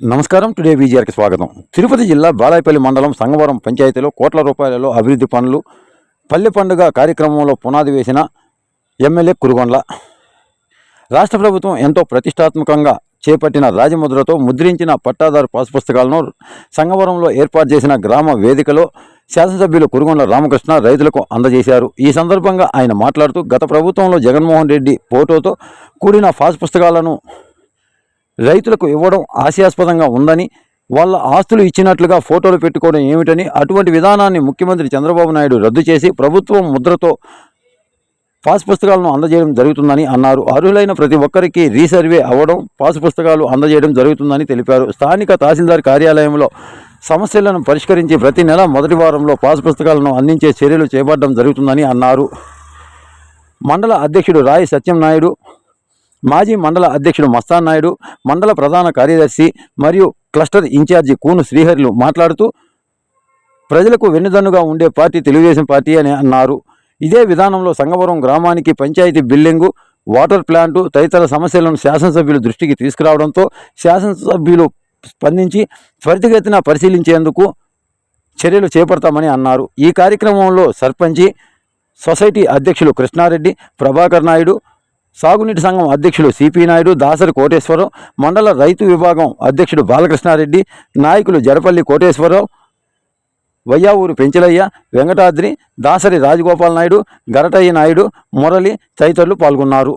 నమస్కారం. టుడే విజిఆర్కి స్వాగతం. తిరుపతి జిల్లా బాలాయపల్లి మండలం సంగవరం పంచాయతీలో కోట్ల రూపాయలలో అభివృద్ధి పనులు పల్లె పండుగ కార్యక్రమంలో పునాది వేసిన ఎమ్మెల్యే కురుగొండ్ల. రాష్ట్ర ప్రభుత్వం ఎంతో ప్రతిష్టాత్మకంగా చేపట్టిన రాజముద్రతో ముద్రించిన పట్టాదారు పాస్ పుస్తకాలను సంగవరంలో ఏర్పాటు చేసిన గ్రామ వేదికలో శాసనసభ్యులు కురుగొండ్ల రామకృష్ణ రైతులకు అందజేశారు. ఈ సందర్భంగా ఆయన మాట్లాడుతూ గత ప్రభుత్వంలో జగన్మోహన్ రెడ్డి ఫోటోతో కూడిన పాస్ పుస్తకాలను రైతులకు ఇవ్వడం హాస్యాస్పదంగా ఉందని వాళ్ళ ఆస్తులు ఇచ్చినట్లుగా ఫోటోలు పెట్టుకోవడం ఏమిటని అటువంటి విధానాన్ని ముఖ్యమంత్రి చంద్రబాబు నాయుడు రద్దు చేసి ప్రభుత్వం ముద్రతో పాస్ పుస్తకాలను అందజేయడం జరుగుతుందని అన్నారు. అర్హులైన ప్రతి ఒక్కరికి రీసర్వే అవ్వడం పాస్ పుస్తకాలు అందజేయడం జరుగుతుందని తెలిపారు. స్థానిక తహసీల్దార్ కార్యాలయంలో సమస్యలను పరిష్కరించి ప్రతి నెల మొదటి వారంలో పాస్ పుస్తకాలను అందించే చర్యలు చేపట్టడం జరుగుతుందని అన్నారు. మండల అధ్యక్షుడు రాయి సత్యం నాయుడు మాజీ మండల అధ్యక్షుడు మస్తానాయుడు మండల ప్రధాన కార్యదర్శి మరియు క్లస్టర్ ఇన్ఛార్జి కూను శ్రీహరిలు మాట్లాడుతూ ప్రజలకు వెన్నుదన్నుగా ఉండే పార్టీ తెలుగుదేశం పార్టీ అని అన్నారు. ఇదే విధానంలో సంగవరం గ్రామానికి పంచాయతీ బిల్డింగు వాటర్ ప్లాంటు తదితర సమస్యలను శాసనసభ్యుల దృష్టికి తీసుకురావడంతో శాసనసభ్యులు స్పందించి త్వరితగతిన పరిశీలించేందుకు చర్యలు చేపడతామని అన్నారు. ఈ కార్యక్రమంలో సర్పంచి సొసైటీ అధ్యక్షులు కృష్ణారెడ్డి ప్రభాకర్ నాయుడు సాగునీటి సంఘం అధ్యక్షులు సిపి నాయుడు దాసరి కోటేశ్వరరావు మండల రైతు విభాగం అధ్యక్షుడు బాలకృష్ణారెడ్డి నాయకులు జడపల్లి కోటేశ్వరరావు వయ్యావూరు పెంచలయ్య వెంకటాద్రి దాసరి రాజగోపాల్ నాయుడు గరటయ్య నాయుడు మురళి తదితరులు పాల్గొన్నారు.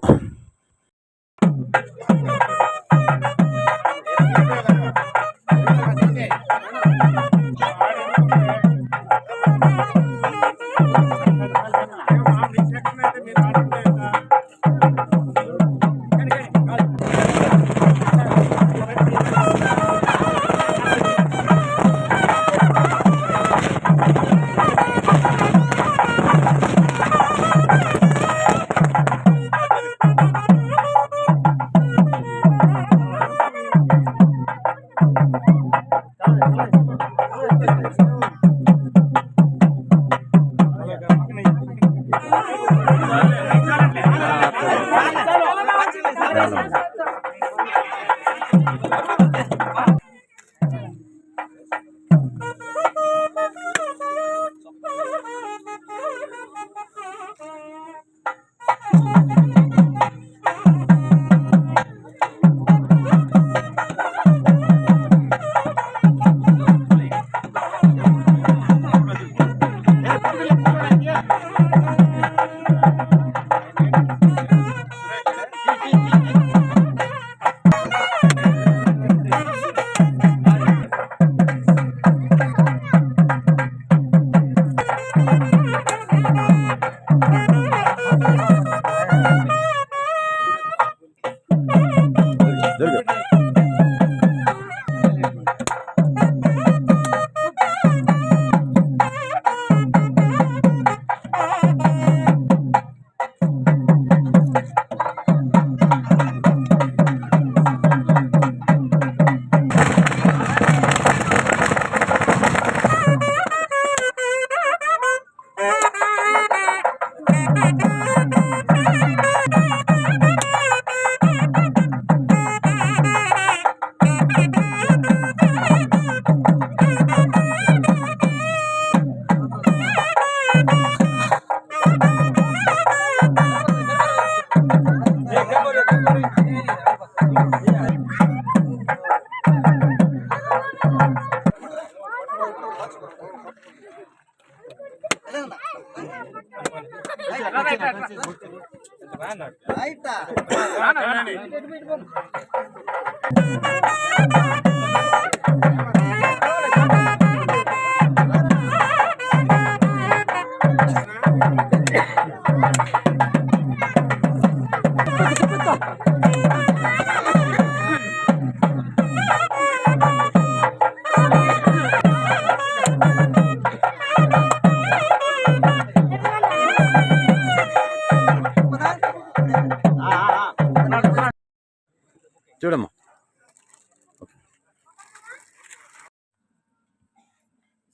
చూడమ్మా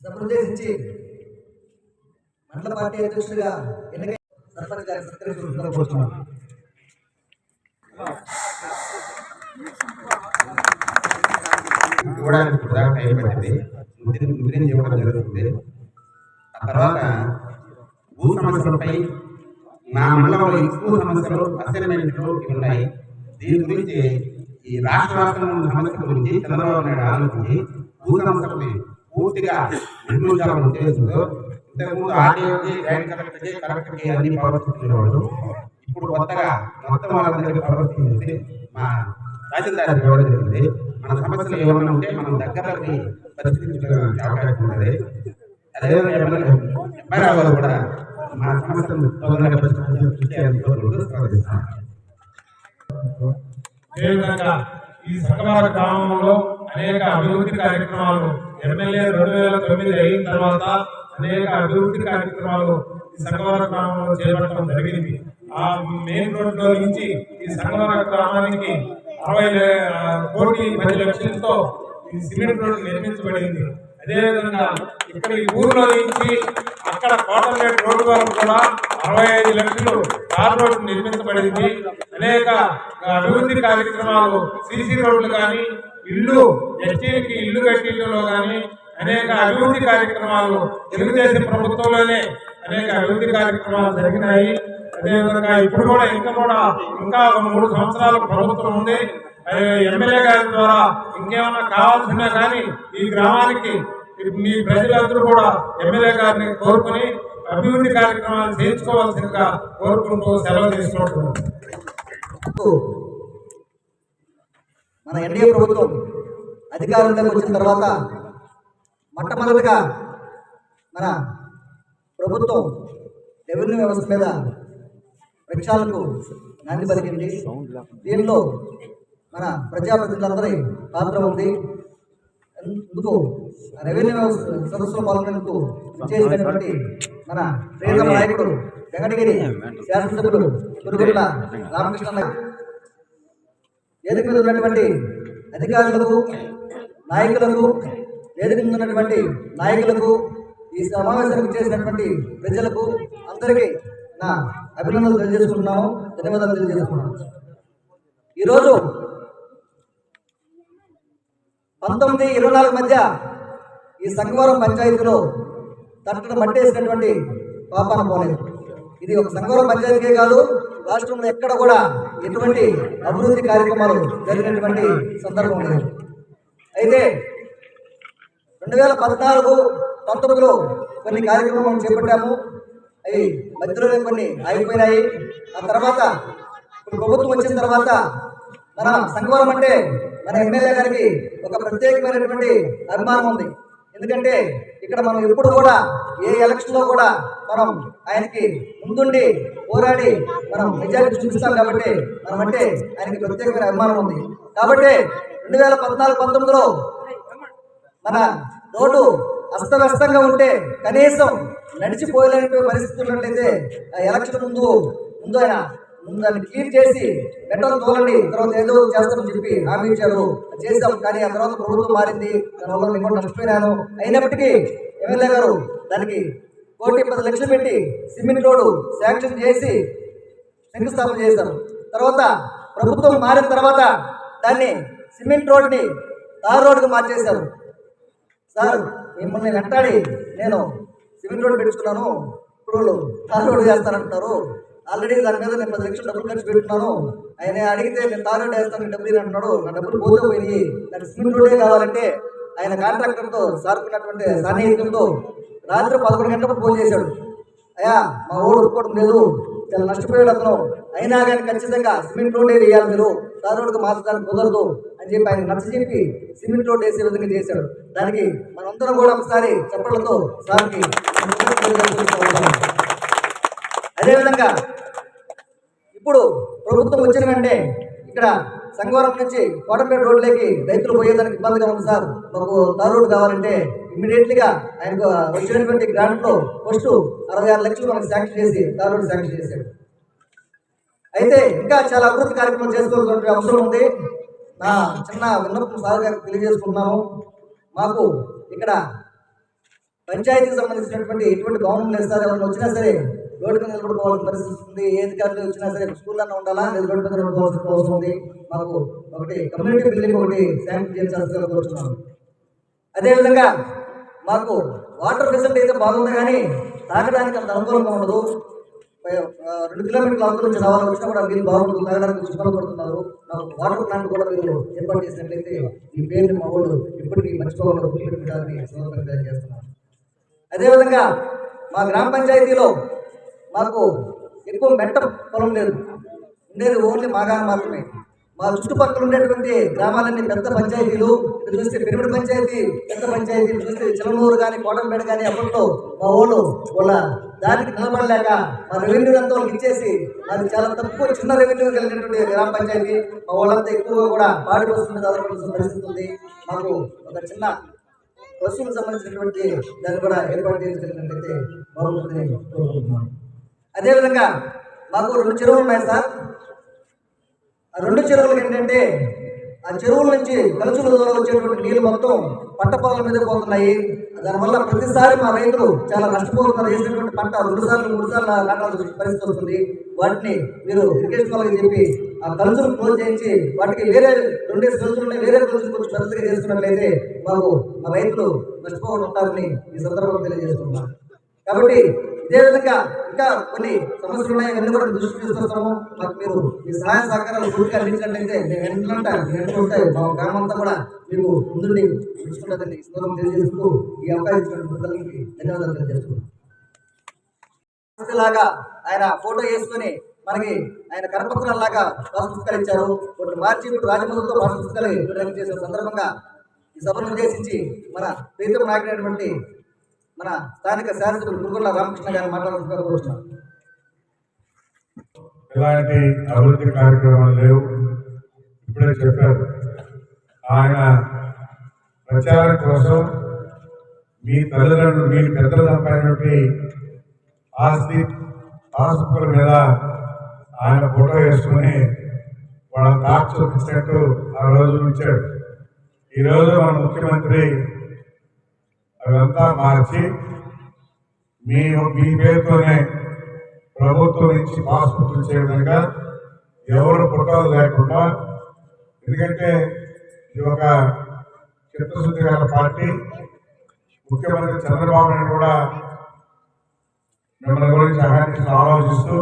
సర్పంచ్ ఇచ్చి మండల పార్టీ అధ్యక్షుడిగా ఎన్నికై సర్పంచ్ గారి సత్కరించుకుంటున్నా కోరుతున్నాను టైం పట్టింది. ముద్ర ఇవ్వడం జరుగుతుంది. ఆ తర్వాత భూ సమస్యలపై నా మండలంలో ఎక్కువ సమస్యలు అసైన్మెంట్లు ఉన్నాయి. దీని గురించి ఈ రాష్ట్ర వ్యాప్తంగా ఉన్న సమస్యల గురించి చంద్రబాబు నాయుడు ఆలోచించి భూ సమస్యలపై పూర్తిగా నిర్మూలించాలని ఉద్దేశంతో ఇంతకుముందు ఆర్డీఓకి జాయింట్ కలెక్టర్కి కలెక్టర్కి అన్ని ప్రవర్తించేవాడు ఇప్పుడు కొత్తగా మొత్తం వాళ్ళందరికీ ప్రవర్తించేసి మా తహసీల్దార్ ఇవ్వడం జరిగింది. మన సమస్యలు ఏమైనా ఉంటే మనం దగ్గరకి పరిష్కరించుకోవడానికి అవకాశం ఉన్నది. అదేవిధంగా ఎంఆర్ఆ గారు కూడా? మన సమస్యను తొందరగా పరిష్కరించే కృషి చేయాలని కోరుకుంటూ స్వాగతిస్తున్నాను. అదేవిధంగా ఈ సంగమార గ్రామంలో అనేక అభివృద్ధి కార్యక్రమాలు ఎమ్మెల్యే రెండు వేల తొమ్మిది అయిన తర్వాత అనేక అభివృద్ధి కార్యక్రమాలు ఈ సంగమార గ్రామంలో చేపట్టడం జరిగింది. ఆ మెయిన్ రోడ్లో నుంచి ఈ సంగమార గ్రామానికి అరవై కోటి పది లక్షలతో ఈ సిమెంట్ రోడ్డు నిర్మించబడింది. అదేవిధంగా ఇక్కడ ఈ ఊర్లో నుంచి అక్కడ కోటపేట రోడ్డు వరకు కూడా అరవై ఐదు లక్షలు తార్ రోడ్డు నిర్మించబడింది. అనేక అభివృద్ధి కార్యక్రమాలు సీసీ రోడ్లు కానీ ఇల్లు ఎస్టీలకి ఇల్లు కట్టిల్లో కానీ అనేక అభివృద్ధి కార్యక్రమాలు తెలుగుదేశం ప్రభుత్వంలోనే అనేక అభివృద్ధి కార్యక్రమాలు జరిగినాయి. అదేవిధంగా ఇప్పుడు కూడా ఇంకా కూడా ఇంకా మూడు సంవత్సరాల ప్రభుత్వం ఉంది. ఎమ్మెల్యే గారి ద్వారా ఇంకేమైనా కావాల్సినా కానీ ఈ గ్రామానికి మీ ప్రజలందరూ కూడా ఎమ్మెల్యే గారిని కోరుకుని అభివృద్ధి కార్యక్రమాలు చేయించుకోవాల్సిందిగా కోరుకుంటూ సెలవు తీసుకుంటున్నాం. మన ఎన్డీఏ ప్రభుత్వం అధికారంలోకి వచ్చిన తర్వాత మొట్టమొదటిగా మన ప్రభుత్వం రెవెన్యూ వ్యవస్థ మీద వృక్షాలకు నాంది పలికింది. దీనిలో మన ప్రజాప్రతినిధులందరి పాత్ర ఉంది ఇందుకు రెవెన్యూ వ్యవస్థ సదస్సులో పాల్గొనేందుకు చేసినటువంటి మన ప్రియతమ నాయకుడు వెంకటగిరి శాసనసభ్యుడు కురుగుల రామకృష్ణ వేదిక మీద ఉన్నటువంటి అధికారులకు నాయకులకు వేదిక మీద ఉన్నటువంటి నాయకులకు ఈ సమావేశానికి చేసినటువంటి ప్రజలకు అందరికీ నా అభినందనలు తెలియజేసుకుంటున్నాము ధన్యవాదాలు తెలియజేసుకున్నాము ఈరోజు పంతొమ్మిది ఇరవై నాలుగు మధ్య ఈ సంగవరం పంచాయతీలో తట్టన మట్టేసినటువంటి పాపాన పోలేదు. ఇది ఒక సంగవరం పంచాయతీకే కాదు రాష్ట్రంలో ఎక్కడ కూడా ఎటువంటి అభివృద్ధి కార్యక్రమాలు జరిగినటువంటి సందర్భం లేదు అయితే రెండు వేల పద్నాలుగు పంతొమ్మిదిలో కొన్ని కార్యక్రమాలు చేపట్టాము. అవి మధ్యలోనే కొన్ని ఆగిపోయినాయి. ఆ తర్వాత ప్రభుత్వం వచ్చిన తర్వాత మన సంగవరం అంటే మన ఎమ్మెల్యే గారికి ఒక ప్రత్యేకమైనటువంటి అభిమానం ఉంది. ఎందుకంటే ఇక్కడ మనం ఎప్పుడు కూడా ఏ ఎలక్షన్లో కూడా మనం ఆయనకి ముందుండి పోరాడి మనం మెజారిటీ చూపిస్తాం కాబట్టి మనం అంటే ఆయనకి ప్రత్యేకమైన అభిమానం ఉంది. కాబట్టి రెండు వేల పద్నాలుగు పంతొమ్మిదిలో మన రోడ్డు అస్తవ్యస్తంగా ఉంటే కనీసం నడిచిపోయలేని పరిస్థితి ఉన్నట్లయితే ఆ ఎలక్షన్ ముందు ముందు ఆయన దాన్ని క్లీన్ చేసి మెట్టలు తోలండి తర్వాత ఏదో చేస్తామని చెప్పి హామీ ఇచ్చారు. చేసాం కానీ ఆ తర్వాత ప్రభుత్వం మారింది. దానివల్ల నేను కూడా నష్టపోయినాను అయినప్పటికీ ఎమ్మెల్యే గారు దానికి కోటి పది లక్షలు పెట్టి సిమెంట్ రోడ్డు శాంక్షన్ చేసి శంకుస్థాపన చేశారు. తర్వాత ప్రభుత్వం మారిన తర్వాత దాన్ని సిమెంట్ రోడ్ని తార్ రోడ్డుకు మార్చేశారు. సార్ మిమ్మల్ని వెంటాడి నేను సిమెంట్ రోడ్ పెట్టుకున్నాను. ఇప్పుడు వాళ్ళు తార్ రోడ్ చేస్తానంటున్నారు ఆల్రెడీ దాని మీద నేను పది లక్షలు డబ్బులు ఖర్చు పెట్టున్నాను. ఆయన అడిగితే నేను తార్ వేస్తాను డబ్బులు అంటున్నాడు. నా డబ్బులు పోతే పోయినాయి. నాకు సిమెంట్ రోడే కావాలంటే ఆయన కాంట్రాక్టర్తో సార్కున్నటువంటి సన్నిహితులతో రాత్రి పదకొండు గంటలకు ఫోన్ చేశాడు. అయ్యా మా ఊరు ఒప్పుకోవడం లేదు. చాలా నష్టపోయాడు అతను. అయినా కానీ ఖచ్చితంగా సిమెంట్ రోడ్డే వేయాలి మీరు. తార్ రోడ్డుకు మార్చడానికి కుదరదు అని చెప్పి ఆయన నచ్చ చెప్పి సిమెంట్ రోడ్ వేసే విధంగా చేశాడు. దానికి మనందరం కూడా ఒకసారి చెప్పడంతో సార్కి అదేవిధంగా ఇప్పుడు ప్రభుత్వం వచ్చిన వెంటనే ఇక్కడ సంగవరం నుంచి కోటంపేట రోడ్లోకి రైతులు పోయేదానికి ఇబ్బందిగా ఉంది సార్. మాకు తార్ రోడ్డు కావాలంటే ఇమ్మీడియట్లీగా ఆయనకు వచ్చినటువంటి గ్రాంట్లో ఫస్ట్ అరవై ఆరు లక్షలు మనకు శాంక్షన్ చేసి తార్ రోడ్డు శాంక్షన్ చేశాడు. అయితే ఇంకా చాలా అభివృద్ధి కార్యక్రమం చేసుకోవాల్సిన అవసరం ఉంది. నా చిన్న విన్నపం సార్ గారికి తెలియజేసుకుంటున్నాను. మాకు ఇక్కడ పంచాయతీకి సంబంధించినటువంటి ఎటువంటి గవర్నమెంట్ లేదు సార్. ఎవరైనా వచ్చినా సరే రోడ్డు మీద నిలబడుకోవాల్సిన పరిస్థితి ఉంది ఏ అధికారులు వచ్చినా సరే స్కూల్లో ఉండాలా? లేదు రోడ్డు మీద నిలబడుకోవాల్సిన అవసరం ఉంది మాకు ఒకటి కమ్యూనిటీ బిల్డింగ్ ఒకటి శాంక్షన్ చేయాల్సిన కోరుతున్నాను అదేవిధంగా మాకు వాటర్ ఫెసిలిటీ అయితే బాగుంది కానీ తాగడానికి అంత అనుకూలంగా ఉండదు. రెండు కిలోమీటర్ల అవతల నుంచి రావాలి వచ్చినా కూడా వీళ్ళు బాగుంటుంది. తాగడానికి కొంచెం ఇబ్బంది పడుతున్నారు. నాకు వాటర్ ప్లాంట్ కూడా మీరు ఏర్పాటు చేసినట్లయితే ఈ పేరు మా వాళ్ళు ఇప్పటికీ మర్చిపోకుండా పెట్టాలని సందర్భంగా చేస్తున్నారు అదేవిధంగా మా గ్రామ పంచాయతీలో మాకు ఎక్కువ మెట్ట పొలం లేదు. ఉండేది ఓన్లీ మాగాన మాత్రమే. మా చుట్టుపక్కల ఉండేటువంటి గ్రామాలన్నీ పెద్ద పంచాయతీలు. ఇక్కడ చూస్తే పెరుమిడి పంచాయతీ పెద్ద పంచాయతీ చూస్తే చిలమూరు కానీ కోటంపేట కానీ అప్పట్లో మా ఓళ్ళు వాళ్ళ దానికి నిలబడలేక మా రెవెన్యూ అంతా వాళ్ళకి ఇచ్చేసి అది చాలా తక్కువ చిన్న రెవెన్యూ కలిగినటువంటి గ్రామ పంచాయతీ. మా వాళ్ళంతా ఎక్కువగా కూడా పాడి వస్తుంది దాదాపు పరిస్థితి ఉంది. మాకు ఒక చిన్న పశువులకు సంబంధించినటువంటి దాన్ని కూడా ఏర్పాటు చేయగలిగినట్లయితే బాగుంటుందని కోరుకుంటున్నాను. అదేవిధంగా మాకు రెండు చెరువులు ఉన్నాయి సార్. ఆ రెండు చెరువులు ఏంటంటే ఆ చెరువుల నుంచి కలుచుల ద్వారా వచ్చేటువంటి నీళ్ళు మొత్తం పంట పొలాల మీద పోతున్నాయి. దానివల్ల ప్రతిసారి మా రైతులు చాలా నష్టపోతున్నారు. వేసినటువంటి పంట రెండు సార్లు మూడు సార్లు నాటాల్సిన పరిస్థితి వస్తుంది. వాటిని మీరు ఇరిగేషన్ వాళ్ళకి చెప్పి ఆ కలుచులు క్లోజ్ చేయించి వాటికి వేరే రెండేసి కలుచులు వేరే కలుచులు కొంచెం పెద్దగా చేసుకున్నట్లయితే మాకు మా రైతులు నష్టపోకుండా ఉంటారని ఈ సందర్భంగా తెలియజేస్తున్నాను కాబట్టి ఇదే విధంగా ఇంకా కొన్ని సమస్యలు ఉన్నాయి అవన్నీ కూడా దృష్టి తీసుకొస్తాము. మాకు మీరు ఈ సహాయ సహకారాలు పూర్తిగా అందించినట్లయితే మేము వెంటనే వెంటనే ఉంటాయి. మా గ్రామం అంతా కూడా మీకు ముందుండి చూసుకుంటుందని ఈ సందర్భం తెలియజేస్తూ ఈ అవకాశం ఇచ్చినటువంటి ధన్యవాదాలు తెలియజేస్తున్నాం. లాగా ఆయన ఫోటో వేసుకొని మనకి ఆయన కరపత్రాలాగా లాగా పుస్తకాలు ఇచ్చారు. ఒకటి మార్చి ఇప్పుడు రాజమండ్రితో పాస్ పుస్తకాలు విడుదల చేసిన సందర్భంగా ఈ సభను ఉద్దేశించి మన ప్రీతం నాయకుడైనటువంటి మన స్థానిక శాసకులు గురుగుల రామకృష్ణ గారు మాట్లాడుతున్నారు కోరుతున్నాను ఎలాంటి అభివృద్ధి కార్యక్రమాలు లేవు. ఇప్పుడే చెప్పారు. ఆయన ప్రచారం కోసం మీ తల్లిదండ్రులు మీ పెద్దలు సంపాదినటువంటి ఆస్తి ఆస్తుల మీద ఆయన ఫోటో వేసుకుని వాళ్ళ తాకు చూపించినట్టు ఆ రోజు ఉంచాడు. ఈరోజు మన ముఖ్యమంత్రి అదంతా మార్చి మీ మీ పేరుతోనే ప్రభుత్వం నుంచి పాస్బుక్ ఇచ్చే ఎవరు పుట్టాలు లేకుండా ఎందుకంటే ఇది ఒక చిత్తశుద్ధి గల పార్టీ ముఖ్యమంత్రి చంద్రబాబు నాయుడు కూడా మిమ్మల్ని గురించి అహానికి ఆలోచిస్తూ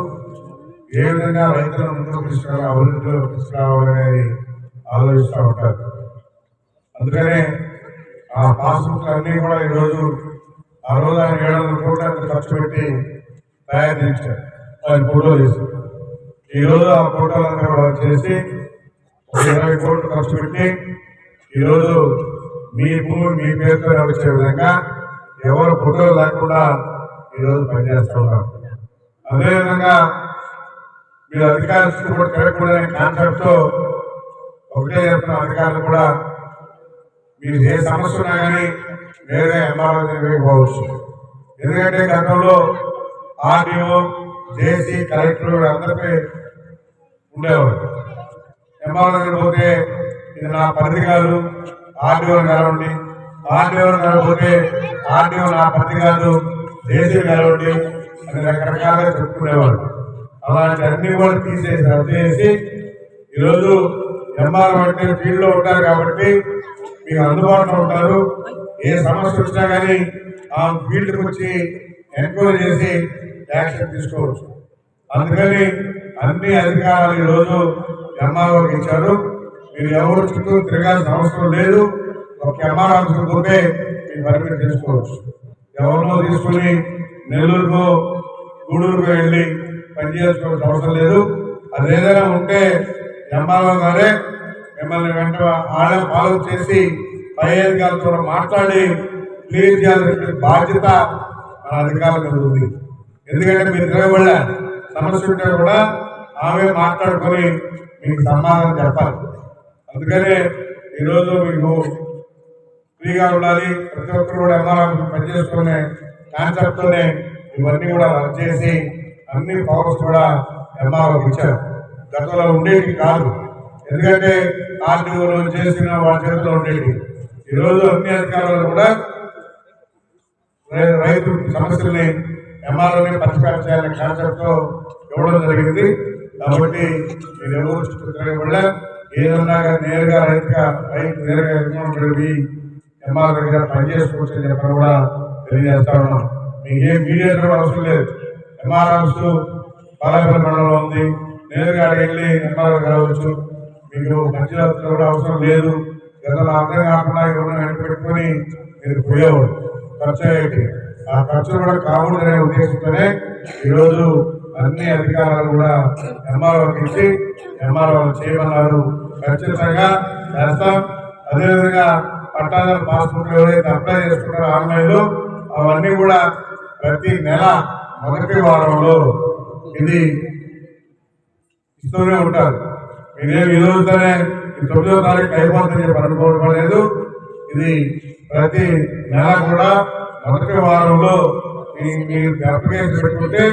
ఏ విధంగా రైతులను ముందుకు తీసుకురావాలి అభివృద్ధిలో తీసుకురావాలనేది ఆలోచిస్తూ ఉంటారు. అందుకనే ఆ పాస్బుక్ అన్నీ కూడా ఈరోజు ఆ రోజు ఆయన ఏడు వందల కోట్ల ఖర్చు పెట్టి తయారు చేశారు ఆయన ఫోటో తీసి ఈరోజు ఆ ఫోటోలంతా కూడా చేసి ఇరవై కోట్లు ఖర్చు పెట్టి ఈరోజు మీ భూమి మీ పేరుతో వచ్చే విధంగా ఎవరు ఫోటోలు లేకుండా ఈరోజు పనిచేస్తూ ఉన్నారు. అదేవిధంగా మీరు అధికారులు కూడా తిరగకూడదనే కాన్సెప్ట్తో ఒకటే చెప్తున్న అధికారులు కూడా మీరు ఏ సమస్య ఉన్నా కానీ వేరే ఎంఆర్ఓ దగ్గరికి పోవచ్చు. ఎందుకంటే గతంలో ఆర్డీఓ జేసీ కలెక్టర్ అందరిపై ఉండేవాడు ఎంఆర్ఓ దగ్గర పోతే ఇది నా పరిధి కాదు ఆర్డీఓ నిలవండి. ఆర్డీఓ నిలవకపోతే ఆర్డీఓ నా పరిధి కాదు జేసీ నిలవండి అని రకరకాలుగా చెప్పుకునేవాడు అలాంటి అన్ని కూడా తీసేసి రద్దు చేసి ఈరోజు ఎంఆర్ఓ అంటే ఫీల్డ్లో ఉంటారు కాబట్టి మీకు అందుబాటులో ఉంటారు. ఏ సమస్య వచ్చినా కానీ ఆ ఫీల్డ్కి వచ్చి ఎంక్వైరీ చేసి యాక్షన్ తీసుకోవచ్చు. అందుకని అన్ని అధికారాలు ఈరోజు ఎంఆర్ఓకి ఇచ్చారు. మీరు ఎవరు చుట్టూ తిరగాల్సిన అవసరం లేదు. ఒక ఎంఆర్ ఆఫీస్కి పోతే మీరు పర్మిట్ తీసుకోవచ్చు. ఎవరినో తీసుకుని నెల్లూరుకో గూడూరుకు వెళ్ళి పనిచేసుకోవాల్సిన అవసరం లేదు. అది ఏదైనా ఉంటే ఎంఆర్ఓ గారే మిమ్మల్ని వెంట ఆడ ఫాలో చేసి పై అధికారులతో మాట్లాడి క్లియర్ చేయాల్సిన బాధ్యత మన అధికారుల మీద ఉంది. ఎందుకంటే మీరు తిరగబడ సమస్య ఉంటే కూడా ఆమె మాట్లాడుకొని మీకు సమాధానం చెప్పాలి. అందుకనే ఈరోజు మీకు ఫ్రీగా ఉండాలి. ప్రతి ఒక్కరు కూడా ఎంఆర్ఆర్ పనిచేసుకునే కాన్సెప్ట్తోనే ఇవన్నీ కూడా రద్దు చేసి అన్ని పవర్స్ కూడా ఎంఆర్ఓ ఇచ్చారు. గతంలో ఉండేవి కాదు. ఎందుకంటే ఆర్టీఓలో చేసిన వాళ్ళ చేతిలో ఉండేవి ఈరోజు అన్ని అధికారులు కూడా రై- రైతు సమస్యల్ని ఎంఆర్ఓని పరిష్కారం చేయాలనే కాన్సెప్ట్తో ఇవ్వడం జరిగింది. కాబట్టి మీరు ఎవరు చుట్టూ వల్ల ఏదన్నా నేరుగా రైతుగా రైతు నేరుగా యజమానుడివి ఎంఆర్ దగ్గర పనిచేసుకోవచ్చు అని చెప్పి కూడా తెలియజేస్తా ఉన్నాం. మీకు ఏ కూడా అవసరం లేదు. ఎంఆర్ హౌస్ బాలాపల్లి మండలంలో ఉంది. నేరుగా అడిగి వెళ్ళి ఎంఆర్ కలవచ్చు మీకు మధ్యవర్తులు కూడా అవసరం లేదు. ఇతరులు అర్థం కాకుండా ఎవరిని వెంటబెట్టుకొని మీరు పోయేవాడు ఖర్చు అయ్యేటి. ఆ ఖర్చులు కూడా కాకూడదనే ఉద్దేశంతోనే ఈరోజు అన్ని అధికారాలు కూడా ఎంఆర్ఓకి ఇచ్చి ఎంఆర్ఓ చేయమన్నారు. ఖచ్చితంగా చేస్తాం. అదేవిధంగా పట్టాదారు పాస్పోర్ట్ ఎవరైతే అప్లై చేసుకుంటారో ఆన్లైన్లో అవన్నీ కూడా ప్రతి నెల మొదటి వారంలో ఇది ఇస్తూనే ఉంటారు. మీరేమి ఈ తొమ్మిదో తారీఖు అయిపోతుందని చెప్పి అనుకోవడం లేదు. ఇది ప్రతి నెల కూడా మొదటి వారంలో మీరు అప్లికేషన్ పెట్టుకుంటే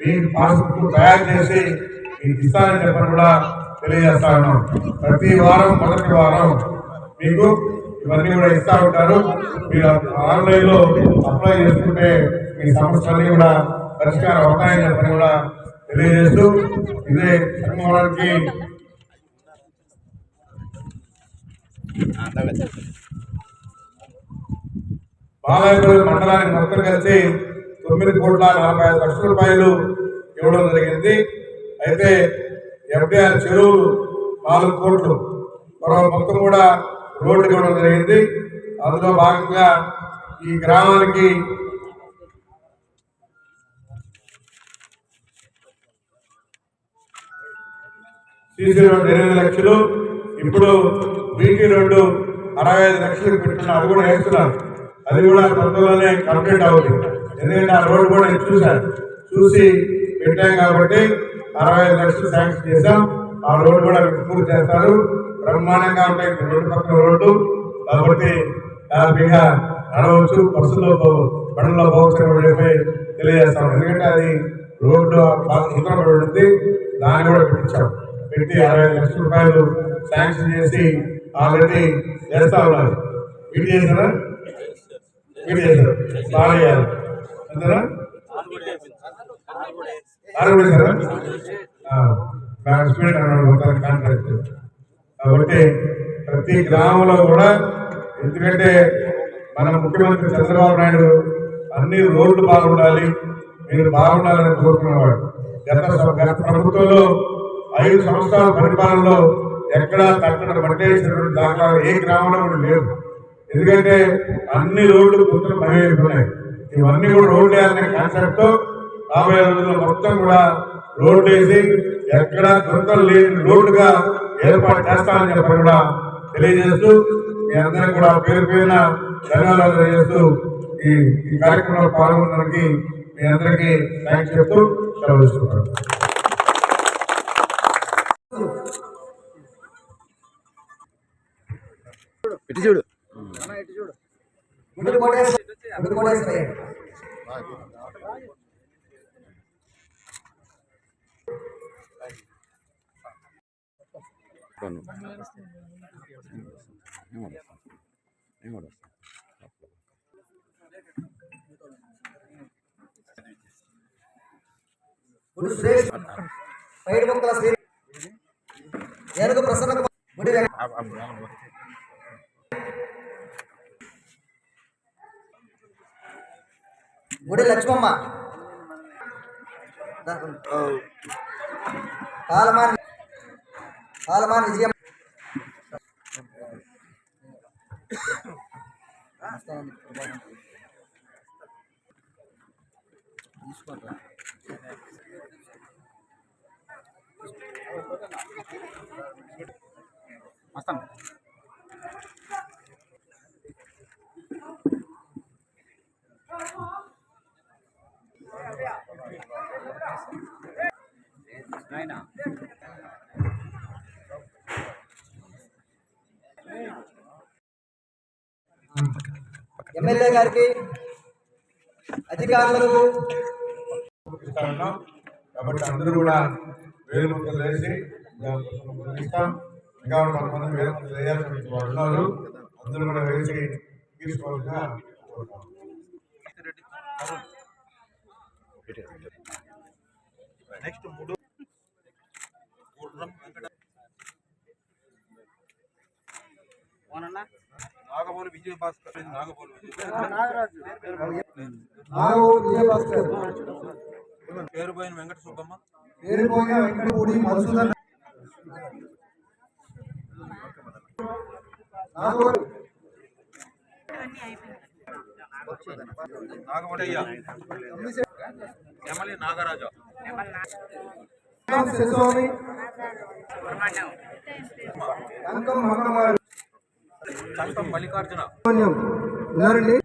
మీ పాస్బుక్ తయారు చేసి మీకు ఇస్తానని చెప్పని కూడా తెలియజేస్తాను ప్రతి వారం మొదటి వారం మీకు ఇవన్నీ కూడా ఇస్తా ఉంటారు. మీరు ఆన్లైన్లో అప్లై చేసుకుంటే మీ సమస్యలన్నీ కూడా పరిష్కారం అవుతాయని చెప్పని కూడా తెలియజేస్తూ ఇదే సంఘానికి బాలాయపల్లి మండలానికి మొత్తం కలిసి తొమ్మిది కోట్ల నలభై ఐదు లక్షల రూపాయలు ఇవ్వడం జరిగింది. అయితే ఎఫ్డిఆర్ చెరువులు నాలుగు కోట్లు. మరో మొత్తం కూడా రోడ్డుకి ఇవ్వడం జరిగింది. అందులో భాగంగా ఈ గ్రామానికి సీసీ రోడ్డు ఎనిమిది లక్షలు. ఇప్పుడు బీటీ రోడ్డు అరవై ఐదు లక్షలకు పెట్టిన అది కూడా వేస్తున్నారు. అది కూడా తొందరలోనే కంప్లీట్ అవుతుంది ఎందుకంటే ఆ రోడ్డు కూడా చూశారు చూసి పెట్టాం కాబట్టి అరవై ఐదు లక్షలు శాంక్షన్ చేశాం. ఆ రోడ్డు కూడా పూర్తి చేస్తారు. బ్రహ్మాండంగా ఉంటాయి. రెండు రోడ్డు పక్కన రోడ్డు. కాబట్టి హ్యాపీగా నడవచ్చు. బస్సులో బండ్లో పోవచ్చు తెలియజేస్తాం. ఎందుకంటే అది రోడ్డు ఇతర ఉంది. దాన్ని కూడా పెట్టించాం. పెట్టి అరవై ఐదు లక్షల రూపాయలు శాంక్షన్ చేసి ఆల్రెడీ చేస్తా ఉన్నారు. వీటి చేశారా వీటి చేశారు? బాగా చేయాలి అంతేనా స్పీడ్ అన్నాడు కాంట్రాక్ట్ కాబట్టి ప్రతి గ్రామంలో కూడా ఎందుకంటే మన ముఖ్యమంత్రి చంద్రబాబు నాయుడు అన్ని రోడ్లు బాగుండాలి మీరు బాగుండాలని కోరుకునేవాడు గత గత ప్రభుత్వంలో ఐదు సంవత్సరాల పరిపాలనలో ఎక్కడా తట్టడం పట్టేసినటువంటి దాఖలాలు ఏ గ్రామంలో కూడా లేవు ఎందుకంటే అన్ని రోడ్లు గుర్తులు పనిపోయినాయి ఇవన్నీ కూడా రోడ్లు వేయాలనే కాన్సెప్ట్ యాభై రాబోయే రోజుల్లో మొత్తం కూడా రోడ్లు వేసి ఎక్కడ గుర్తలు లేని రోడ్లుగా ఏర్పాటు చేస్తామని చెప్పి కూడా తెలియజేస్తూ మీ అందరం కూడా పేరు పైన ధన్యవాదాలు తెలియజేస్తూ ఈ ఈ కార్యక్రమంలో పాల్గొనడానికి మీ అందరికీ థ్యాంక్స్ చెప్తూ సెలవు ఇటు చూడు. పైడి ముక్కల శ్రీ ఏనుగు ప్రసన్న గుడి వెంకట గుడి లక్ష్మమ్మ. పాలమాన్ పాలమాన్ విజయం. ఎమ్మెల్యే గారికి అధికారులకు. కాబట్టి అందరూ కూడా వేలు ముక్కలు వేసి ఇస్తాం ఇంకా కొంతమంది వేలు ముక్కలు వేయాల్సిన వాళ్ళు ఉన్నారు. అందరూ కూడా వేసి తీసుకోవాల్సిన కోరుతాం. నాగబోలు విజయ భాస్కర్ నాగబోలు విజయ నాగోడు విజయభాస్కర్. పేరు పోయిన వెంకట సుబ్బమ్మ పేరుపోయిన వెంకటపూడి మధుసూదన్. ఎమ్మెల్యే నాగరాజు. మంగమారు మల్లికార్జున సుబ్రహ్మణ్యం ఉన్నారండి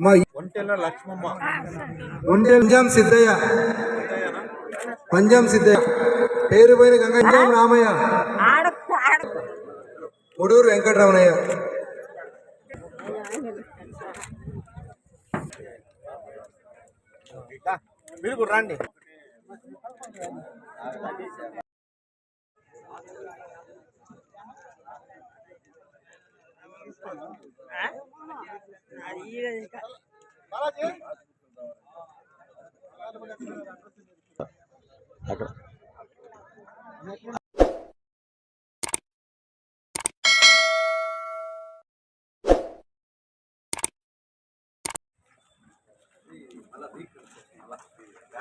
మా ఒంటెల లక్ష్మమ్మ. పంజాం సిద్ధయ్య. పంజాం సిద్ధయ్య. పేరు పోయిన గంగంజాం రామయ్య. ముడూరు వెంకటరమణయ్య. మీరు కూడా రండి. అక్కడ.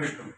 పైన